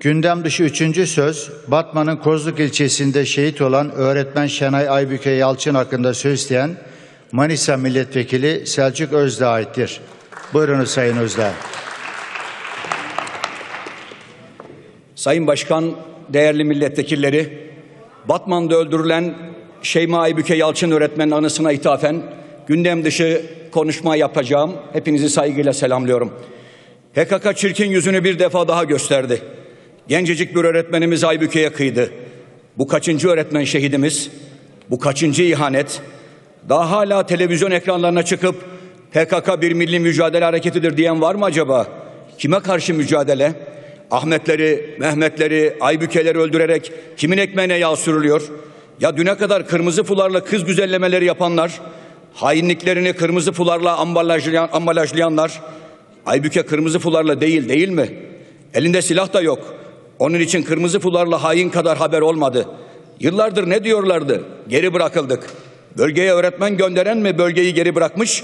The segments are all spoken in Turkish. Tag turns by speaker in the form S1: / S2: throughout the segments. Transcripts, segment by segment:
S1: Gündem dışı üçüncü söz, Batman'ın Kozluk ilçesinde şehit olan öğretmen Şenay Aybüke Yalçın hakkında söz isteyen Manisa Milletvekili Selçuk Özdağ'a aittir. Buyurunuz Sayın Özdağ.
S2: Sayın Başkan, değerli milletvekilleri, Batman'da öldürülen Şeyma Aybüke Yalçın öğretmenin anısına ithafen gündem dışı konuşma yapacağım. Hepinizi saygıyla selamlıyorum. PKK çirkin yüzünü bir defa daha gösterdi. Gencecik bir öğretmenimiz Aybüke'ye kıydı. Bu kaçıncı öğretmen şehidimiz? Bu kaçıncı ihanet? Daha hala televizyon ekranlarına çıkıp PKK bir milli mücadele hareketidir diyen var mı acaba? Kime karşı mücadele? Ahmetleri, Mehmetleri, Aybükeleri öldürerek kimin ekmeğine yağ sürülüyor? Ya düne kadar kırmızı fularla kız güzellemeleri yapanlar, hainliklerini kırmızı fularla ambalajlayan, ambalajlayanlar, Aybüke kırmızı fularla değil değil mi? Elinde silah da yok. Onun için kırmızı fularla hain kadar haber olmadı. Yıllardır ne diyorlardı? Geri bırakıldık. Bölgeye öğretmen gönderen mi bölgeyi geri bırakmış?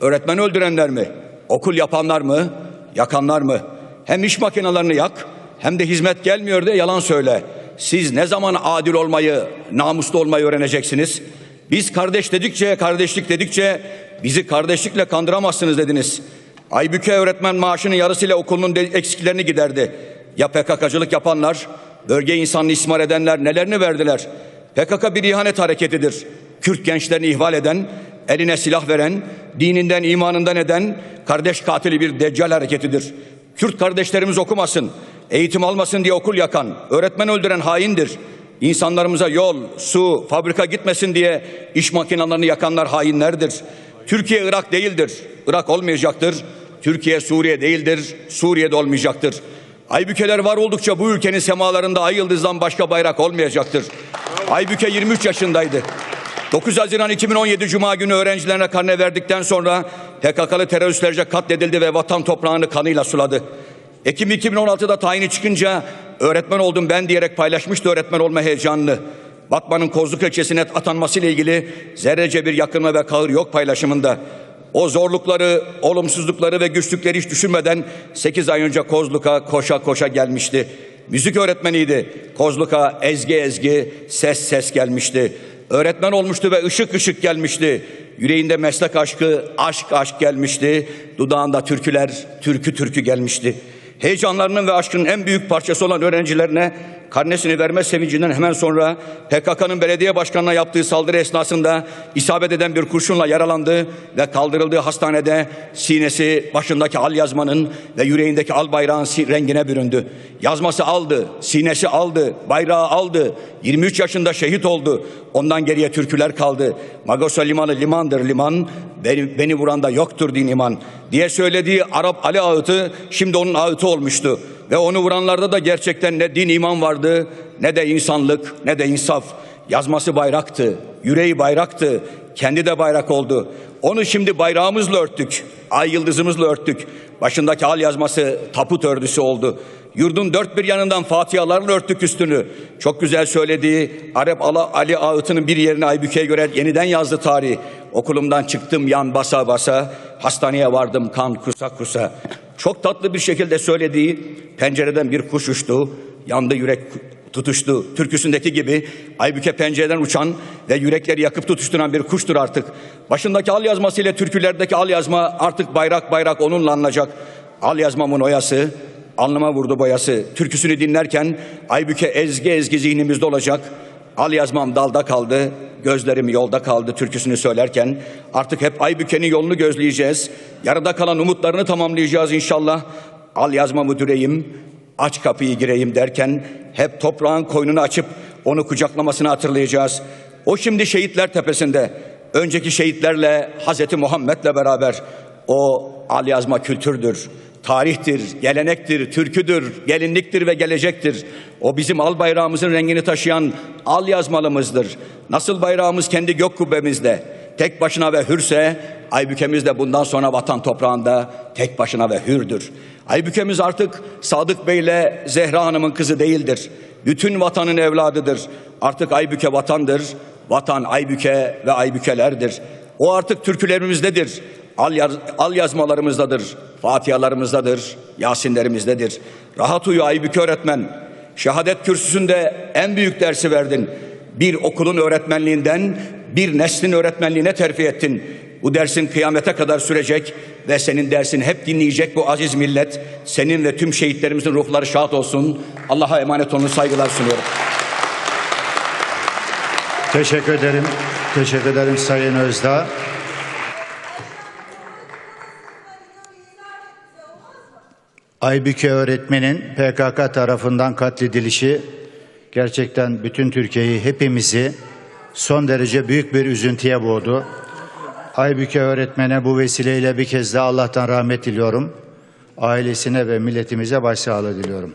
S2: Öğretmen öldürenler mi? Okul yapanlar mı? Yakanlar mı? Hem iş makinelerini yak hem de hizmet gelmiyor diye yalan söyle. Siz ne zaman adil olmayı, namuslu olmayı öğreneceksiniz? Biz kardeş dedikçe, kardeşlik dedikçe bizi kardeşlikle kandıramazsınız dediniz. Aybüke öğretmen maaşının yarısıyla okulunun de- eksiklerini giderdi. Ya PKK'cılık yapanlar, bölge insanını ismar edenler nelerini verdiler? PKK bir ihanet hareketidir. Kürt gençlerini ihval eden, eline silah veren, dininden imanından eden kardeş katili bir deccal hareketidir. Kürt kardeşlerimiz okumasın, eğitim almasın diye okul yakan, öğretmen öldüren haindir. İnsanlarımıza yol, su, fabrika gitmesin diye iş makinelerini yakanlar hainlerdir. Türkiye Irak değildir. Irak olmayacaktır. Türkiye Suriye değildir. Suriye'de olmayacaktır. Aybükeler var oldukça bu ülkenin semalarında ay yıldızdan başka bayrak olmayacaktır. Aybüke 23 yaşındaydı. 9 Haziran 2017 Cuma günü öğrencilerine karne verdikten sonra PKK'lı teröristlerce katledildi ve vatan toprağını kanıyla suladı. Ekim 2016'da tayini çıkınca öğretmen oldum ben diyerek paylaşmıştı öğretmen olma heyecanını. Batman'ın Kozluk ilçesine atanmasıyla ilgili zerrece bir yakınma ve kahır yok paylaşımında. O zorlukları, olumsuzlukları ve güçlükleri hiç düşünmeden 8 ay önce Kozluk'a koşa koşa gelmişti. Müzik öğretmeniydi. Kozluk'a ezgi ezgi, ses ses gelmişti. Öğretmen olmuştu ve ışık ışık gelmişti. Yüreğinde meslek aşkı, aşk aşk gelmişti. Dudağında türküler, türkü türkü gelmişti. Heyecanlarının ve aşkının en büyük parçası olan öğrencilerine karnesini verme sevincinden hemen sonra PKK'nın belediye başkanına yaptığı saldırı esnasında isabet eden bir kurşunla yaralandı ve kaldırıldığı hastanede sinesi başındaki al yazmanın ve yüreğindeki al bayrağın rengine büründü. Yazması aldı, sinesi aldı, bayrağı aldı. 23 yaşında şehit oldu. Ondan geriye türküler kaldı. Magosa limanı limandır liman, beni, beni vuranda yoktur din iman diye söylediği Arap Ali ağıtı şimdi onun ağıtı olmuştu. Ve onu vuranlarda da gerçekten ne din iman vardı ne de insanlık ne de insaf. Yazması bayraktı, yüreği bayraktı, kendi de bayrak oldu. Onu şimdi bayrağımızla örttük, ay yıldızımızla örttük. Başındaki al yazması taput ördüsü oldu. Yurdun dört bir yanından fatihalarla örttük üstünü. Çok güzel söylediği Arap Ala- Ali Ağıt'ının bir yerine Aybüke'ye göre yeniden yazdı tarih. Okulumdan çıktım yan basa basa, hastaneye vardım kan kusa kusa. Çok tatlı bir şekilde söylediği pencereden bir kuş uçtu, yandı yürek tutuştu. Türküsündeki gibi Aybüke pencereden uçan ve yürekleri yakıp tutuşturan bir kuştur artık. Başındaki al yazmasıyla türkülerdeki al yazma artık bayrak bayrak onunla anılacak. Al yazmamın oyası, alnıma vurdu boyası. Türküsünü dinlerken Aybüke ezgi ezgi zihnimizde olacak. Al yazmam dalda kaldı, gözlerim yolda kaldı türküsünü söylerken. Artık hep Aybüke'nin yolunu gözleyeceğiz. Yarıda kalan umutlarını tamamlayacağız inşallah. Al yazmamı düreyim, aç kapıyı gireyim derken hep toprağın koynunu açıp onu kucaklamasını hatırlayacağız. O şimdi şehitler tepesinde. Önceki şehitlerle Hazreti Muhammed'le beraber o al yazma kültürdür. Tarihtir, gelenektir, türküdür, gelinliktir ve gelecektir. O bizim al bayrağımızın rengini taşıyan al yazmalımızdır. Nasıl bayrağımız kendi gök kubbemizde tek başına ve hürse, Aybükemiz de bundan sonra vatan toprağında tek başına ve hürdür. Aybükemiz artık Sadık Bey ile Zehra Hanım'ın kızı değildir. Bütün vatanın evladıdır. Artık Aybüke vatandır. Vatan Aybüke ve Aybükelerdir. O artık türkülerimizdedir. Al, yaz, al yazmalarımızdadır, fatihalarımızdadır, yasinlerimizdedir. Rahat uyu Aybüke öğretmen. Şehadet kürsüsünde en büyük dersi verdin. Bir okulun öğretmenliğinden bir neslin öğretmenliğine terfi ettin. Bu dersin kıyamete kadar sürecek ve senin dersini hep dinleyecek bu aziz millet. Senin ve tüm şehitlerimizin ruhları şad olsun. Allah'a emanet olun saygılar sunuyorum.
S1: Teşekkür ederim. Teşekkür ederim Sayın Özdağ. Aybüke öğretmenin PKK tarafından katledilişi gerçekten bütün Türkiye'yi, hepimizi son derece büyük bir üzüntüye boğdu. Aybüke öğretmene bu vesileyle bir kez daha Allah'tan rahmet diliyorum. Ailesine ve milletimize başsağlığı diliyorum.